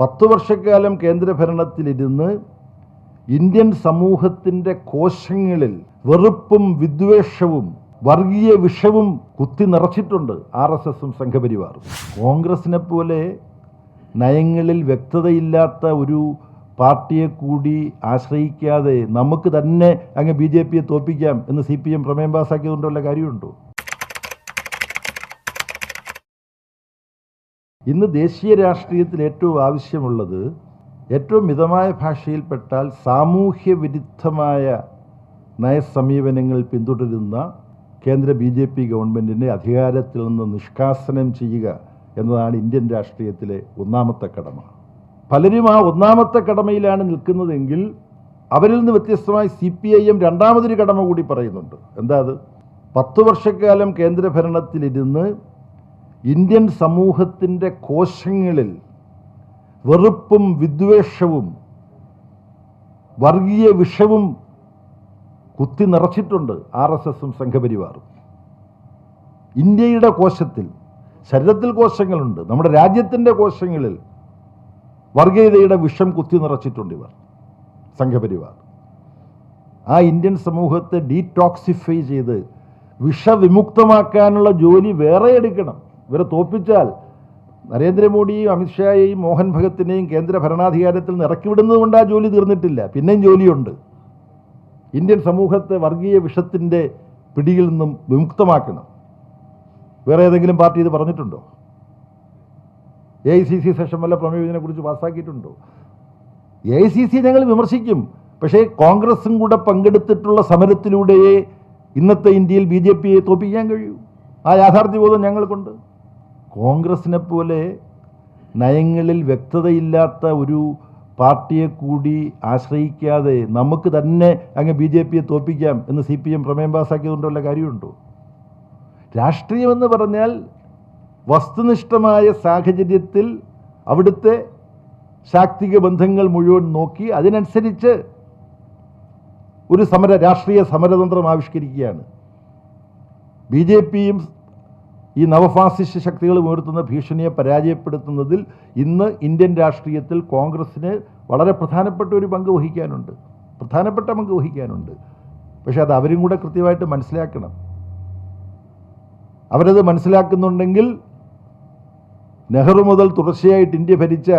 പത്ത് വർഷക്കാലം കേന്ദ്രഭരണത്തിലിരുന്ന് ഇന്ത്യൻ സമൂഹത്തിന്റെ കോശങ്ങളിൽ വെറുപ്പും വിദ്വേഷവും വർഗീയ വിഷവും കുത്തി നിറച്ചിട്ടുണ്ട് ആർ എസ് എസും സംഘപരിവാറും. കോൺഗ്രസിനെ പോലെ നയങ്ങളിൽ വ്യക്തതയില്ലാത്ത ഒരു പാർട്ടിയെ കൂടി ആശ്രയിക്കാതെ നമുക്ക് തന്നെ അങ്ങ് ബി ജെ പിയെ തോൽപ്പിക്കാം എന്ന് സി പി എം പ്രമേയം പാസ്സാക്കിയതുകൊണ്ട് വല്ല കാര്യമുണ്ടോ? ഇന്ന് ദേശീയ രാഷ്ട്രീയത്തിൽ ഏറ്റവും ആവശ്യമുള്ളത് ഏറ്റവും മിതമായ ഭാഷയിൽപ്പെട്ടാൽ സാമൂഹ്യ വിരുദ്ധമായ നയസമീപനങ്ങൾ പിന്തുടരുന്ന കേന്ദ്ര ബി ജെ പി ഗവൺമെന്റിനെ അധികാരത്തിൽ നിന്ന് നിഷ്കാസനം ചെയ്യുക എന്നതാണ് ഇന്ത്യൻ രാഷ്ട്രീയത്തിലെ ഒന്നാമത്തെ കടമ. പലരും ആ ഒന്നാമത്തെ കടമയിലാണ് നിൽക്കുന്നതെങ്കിൽ അവരിൽ നിന്ന് വ്യത്യസ്തമായി സി പി ഐ എം രണ്ടാമതൊരു കടമ കൂടി പറയുന്നുണ്ട്. എന്താ അത്? പത്ത് വർഷക്കാലം കേന്ദ്രഭരണത്തിലിരുന്ന് ഇന്ത്യൻ സമൂഹത്തിന്റെ കോശങ്ങളിൽ വെറുപ്പും വിദ്വേഷവും വർഗീയ വിഷവും കുത്തി നിറച്ചിട്ടുണ്ട് ആർ എസ് എസും സംഘപരിവാറും. ഇന്ത്യയുടെ കോശത്തിൽ ശരീരത്തിൽ കോശങ്ങളുണ്ട്. നമ്മുടെ രാജ്യത്തിന്റെ കോശങ്ങളിൽ വർഗീയതയുടെ വിഷം കുത്തി നിറച്ചിട്ടുണ്ട് ഇവർ സംഘപരിവാർ. ആ ഇന്ത്യൻ സമൂഹത്തെ ഡീടോക്സിഫൈ ചെയ്ത് വിഷവിമുക്തമാക്കാനുള്ള ജോലി വേറെ എടുക്കണം. ഇവരെ തോൽപ്പിച്ചാൽ നരേന്ദ്രമോദിയും അമിത്ഷായെയും മോഹൻ ഭഗത്തിനെയും കേന്ദ്ര ഭരണാധികാരത്തിൽ നിന്ന് ഇറക്കിവിടുന്നത് കൊണ്ട് ആ ജോലി തീർന്നിട്ടില്ല. പിന്നെയും ജോലിയുണ്ട്. ഇന്ത്യൻ സമൂഹത്തെ വർഗീയ വിഷത്തിന്റെ പിടിയിൽ നിന്നും വിമുക്തമാക്കണം. വേറെ ഏതെങ്കിലും പാർട്ടി ഇത് പറഞ്ഞിട്ടുണ്ടോ? A I C C session വല്ല പ്രമേയത്തിനെക്കുറിച്ച് പാസ്സാക്കിയിട്ടുണ്ടോ? എ ഐ സി സി ഞങ്ങൾ വിമർശിക്കും. പക്ഷേ കോൺഗ്രസും കൂടെ പങ്കെടുത്തിട്ടുള്ള സമരത്തിലൂടെയേ ഇന്നത്തെ ഇന്ത്യയിൽ ബി ജെ പിയെ തോൽപ്പിക്കാൻ കഴിയൂ. ആ യാഥാർത്ഥ്യബോധം ഞങ്ങൾക്കുണ്ട്. കോൺഗ്രസിനെ പോലെ നയങ്ങളിൽ വ്യക്തതയില്ലാത്ത ഒരു പാർട്ടിയെ കൂടി ആശ്രയിക്കാതെ നമുക്ക് തന്നെ അങ്ങ് ബി ജെ പിയെ തോൽപ്പിക്കാം എന്ന് സി പി എം പ്രമേയം പാസ്സാക്കിയതുകൊണ്ട് വല്ല കാര്യമുണ്ടോ? രാഷ്ട്രീയമെന്ന് പറഞ്ഞാൽ വസ്തുനിഷ്ഠമായ സാഹചര്യത്തിൽ അവിടുത്തെ ശാക്തിക ബന്ധങ്ങൾ മുഴുവൻ നോക്കി അതിനനുസരിച്ച് ഒരു സമര രാഷ്ട്രീയ സമരതന്ത്രം ആവിഷ്കരിക്കുകയാണ്. ബി ജെ പിയും ഈ നവഫാസിസ്റ്റ് ശക്തികൾ ഉയർത്തുന്ന ഭീഷണിയെ പരാജയപ്പെടുത്തുന്നതിൽ ഇന്ന് ഇന്ത്യൻ രാഷ്ട്രീയത്തിൽ കോൺഗ്രസ്സിന് വളരെ പ്രധാനപ്പെട്ട ഒരു പങ്ക് വഹിക്കാനുണ്ട്. പ്രധാനപ്പെട്ട പങ്ക് വഹിക്കാനുണ്ട്. പക്ഷേ അത് അവരും കൂടെ കൃത്യമായിട്ട് മനസ്സിലാക്കണം. അവരത് മനസ്സിലാക്കുന്നുണ്ടെങ്കിൽ നെഹ്റു മുതൽ തുടർച്ചയായിട്ട് ഇന്ത്യ ഭരിച്ച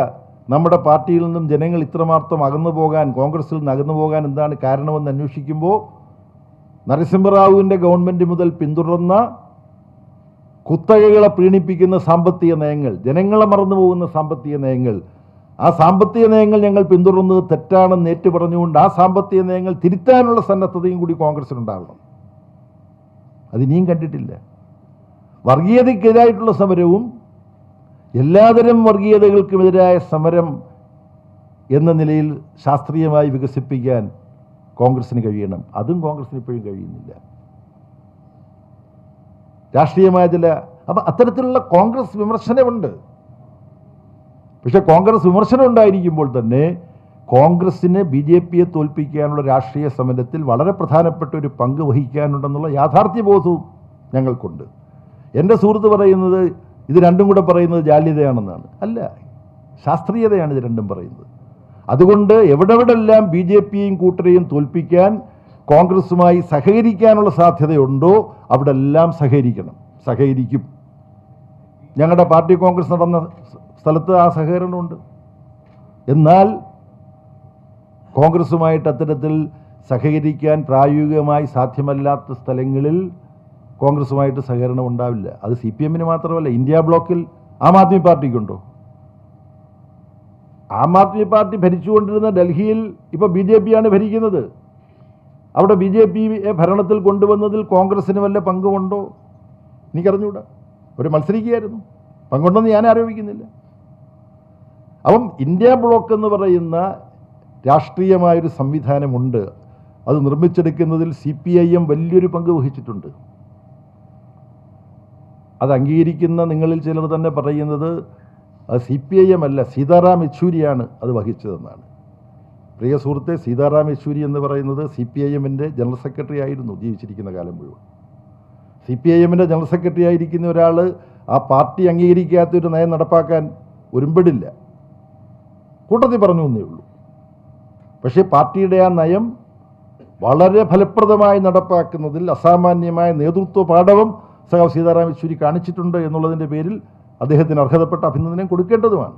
നമ്മുടെ പാർട്ടിയിൽ നിന്നും ജനങ്ങൾ ഇത്രമാത്രം അകന്നു പോകാൻ കോൺഗ്രസ്സിൽ നിന്ന് അകന്നു പോകാൻ എന്താണ് കാരണമെന്ന് അന്വേഷിക്കുമ്പോൾ നരസിംഹറാവുവിന്റെ ഗവൺമെന്റ് മുതൽ പിന്തുടർന്ന കുത്തകകളെ പ്രീണിപ്പിക്കുന്ന സാമ്പത്തിക നയങ്ങൾ ജനങ്ങളെ മറന്നു പോകുന്ന സാമ്പത്തിക നയങ്ങൾ. ആ സാമ്പത്തിക നയങ്ങൾ ഞങ്ങൾ പിന്തുടർന്നത് തെറ്റാണെന്ന് ഏറ്റു പറഞ്ഞുകൊണ്ട് ആ സാമ്പത്തിക നയങ്ങൾ തിരുത്താനുള്ള സന്നദ്ധതയും കൂടി കോൺഗ്രസിനുണ്ടാവണം. അതിനിയും കണ്ടിട്ടില്ല. വർഗീയതയ്ക്കെതിരായിട്ടുള്ള സമരവും എല്ലാതരം വർഗീയതകൾക്കുമെതിരായ സമരം എന്ന നിലയിൽ ശാസ്ത്രീയമായി വികസിപ്പിക്കാൻ കോൺഗ്രസിന് കഴിയണം. അതും കോൺഗ്രസിന് ഇപ്പോഴും കഴിയുന്നില്ല. രാഷ്ട്രീയമായ ചില അപ്പം അത്തരത്തിലുള്ള കോൺഗ്രസ് വിമർശനമുണ്ട്. പക്ഷേ കോൺഗ്രസ് വിമർശനം ഉണ്ടായിരിക്കുമ്പോൾ തന്നെ കോൺഗ്രസ്സിന് ബി ജെ പിയെ തോൽപ്പിക്കാനുള്ള രാഷ്ട്രീയ സമരത്തിൽ വളരെ പ്രധാനപ്പെട്ട ഒരു പങ്ക് വഹിക്കാനുണ്ടെന്നുള്ള യാഥാർത്ഥ്യബോധവും ഞങ്ങൾക്കുണ്ട്. എന്റെ സുഹൃത്ത് പറയുന്നത് ഇത് രണ്ടും കൂടെ പറയുന്നത് ജാല്യതയാണെന്നാണ്. അല്ല ശാസ്ത്രീയതയാണ് ഇത് രണ്ടും പറയുന്നത്. അതുകൊണ്ട് എവിടെവിടെല്ലാം ബി ജെ പിയും കൂട്ടരെയും തോൽപ്പിക്കാൻ കോൺഗ്രസുമായി സഹകരിക്കാനുള്ള സാധ്യതയുണ്ടോ? അവിടെ എല്ലാം സഹകരിക്കണം. സഹകരിക്കും. ഞങ്ങളുടെ പാർട്ടി കോൺഗ്രസ് നടന്ന സ്ഥലത്ത് ആ സഹകരണമുണ്ട്. എന്നാൽ കോൺഗ്രസുമായിട്ട് അത്തരത്തിൽ സഹകരിക്കാൻ പ്രായോഗികമായി സാധ്യമല്ലാത്ത സ്ഥലങ്ങളിൽ കോൺഗ്രസുമായിട്ട് സഹകരണം ഉണ്ടാവില്ല. അത് സി പി എമ്മിന് മാത്രമല്ല ഇന്ത്യ ബ്ലോക്കിൽ ആം ആദ്മി പാർട്ടിക്കുണ്ടോ? ആം ആദ്മി പാർട്ടി ഭരിച്ചുകൊണ്ടിരുന്ന ഡൽഹിയിൽ ഇപ്പോൾ ബി ജെ പിയാണ് ഭരിക്കുന്നത്. അവിടെ ബി ജെ പിയെ ഭരണത്തിൽ കൊണ്ടുവന്നതിൽ കോൺഗ്രസ്സിന് വല്ല പങ്കുമുണ്ടോ? എനിക്കറിഞ്ഞൂടാ. ഒരു മത്സരിക്കുകയായിരുന്നു. പങ്കുണ്ടെന്ന് ഞാൻ ആരോപിക്കുന്നില്ല. അപ്പം ഇന്ത്യ ബ്ലോക്ക് എന്ന് പറയുന്ന രാഷ്ട്രീയമായൊരു സംവിധാനമുണ്ട്. അത് നിർമ്മിച്ചെടുക്കുന്നതിൽ സി പി ഐ എം വലിയൊരു പങ്ക് വഹിച്ചിട്ടുണ്ട്. അത് അംഗീകരിക്കുന്ന നിങ്ങളിൽ ചിലർ തന്നെ പറയുന്നത് അത് സി പി ഐ എം അല്ല സീതാറാം യെച്ചൂരിയാണ് അത് വഹിച്ചതെന്നാണ്. പ്രിയ സുഹൃത്തെ സീതാറാം യെച്ചൂരി എന്ന് പറയുന്നത് സി പി ഐ എമ്മിന്റെ ജനറൽ സെക്രട്ടറി ആയിരുന്നു ജീവിച്ചിരിക്കുന്ന കാലം മുഴുവൻ. സി പി ഐ എമ്മിന്റെ ജനറൽ സെക്രട്ടറി ആയിരിക്കുന്ന ഒരാൾ ആ പാർട്ടി അംഗീകരിക്കാത്ത ഒരു നയം നടപ്പാക്കാൻ ഒരുമ്പടില്ല. കൂട്ടത്തിൽ പറഞ്ഞു എന്നേ ഉള്ളൂ. പക്ഷേ പാർട്ടിയുടെ ആ നയം വളരെ ഫലപ്രദമായി നടപ്പാക്കുന്നതിൽ അസാമാന്യമായ നേതൃത്വ പാഠവും സഖാവ് സീതാറാം യെച്ചൂരി കാണിച്ചിട്ടുണ്ട് എന്നുള്ളതിന്റെ പേരിൽ അദ്ദേഹത്തിന് അർഹതപ്പെട്ട അഭിനന്ദനം കൊടുക്കേണ്ടതുമാണ്.